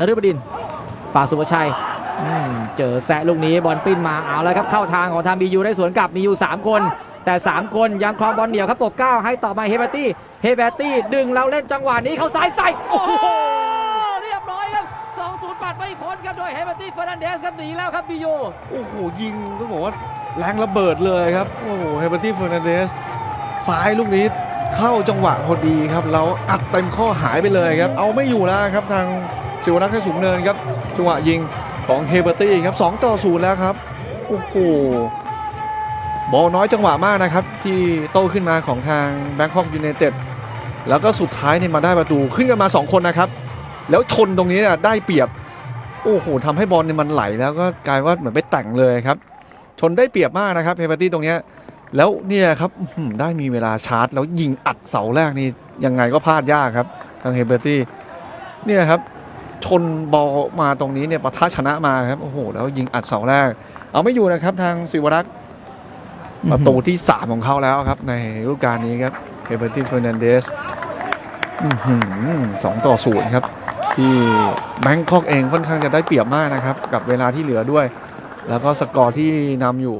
นฤบดินป่าสุภชัยเจอแซะลูกนี้บอลปิ้นมาเอาแล้วครับเข้าทางของทางบียูได้สวนกลับมีอยู่ 3 คน แต่ 3 คนยังครองบอลเดี่ยวครับปกเก้าให้ต่อมาเฮเบอร์ตี้เฮเบอร์ตี้ดึงแล้วเล่นจังหวะนี้เข้าซ้ายใส่โอ้โหเรียบร้อยครับ2-0ปัดไม่พ้นครับโดยเฮเบอร์ตี้เฟอร์นันเดสครับหนีแล้วครับบียูโอ้โหยิงต้องบอกว่าแรงระเบิดเลยครับโอ้โหเฮเบอร์ตี้เฟอร์นันเดสซ้ายลูกนี้เข้าจังหวะพอดีครับแล้วอัดเต็มข้อหายไปเลยครับเอาไม่อยู่แล้วครับทาง สิวรักษ์ให้สูงเนินครับจังหวะยิงของเฮเบอร์ตี้ครับ2ต่อ0แล้วครับโอ้โหบอลน้อยจังหวะมากนะครับ ที่โต้ขึ้นมาของทางแบงคอกยูไนเต็ดแล้วก็สุดท้ายเนี่ยมาได้ประตูขึ้นกันมา 2 คนนะครับ แล้วชนตรงนี้เนี่ยได้เปรียบ โอ้โหทำให้บอลเนี่ยมันไหลแล้วก็กลายว่าเหมือนไปแต่งเลยครับ ชนได้เปรียบมากนะครับเฮเบอร์ตี้ตรงเนี้ยแล้วเนี่ยครับได้มีเวลาชาร์จ แล้วยิงอัดเสาแรกนี่ยังไงก็พลาดยากครับทางเฮเบอร์ตี้เนี่ยครับ ชนบอลมาตรงนี้เนี่ยปะทะชนะมาครับโอ้โหแล้วยิงอัดเสาแรก เอาไม่อยู่นะครับทางสิวรักษ์ประตูที่ 3 ของเขาแล้วครับ ในฤดูกาลนี้ครับเฮเบอร์ตี้เฟอร์นันเดสสองต่อศูนย์ครับ ที่แบงคอกเองค่อนข้างจะได้เปรียบมากนะครับ กับเวลาที่เหลือด้วย แล้วก็สกอร์ที่นำอยู่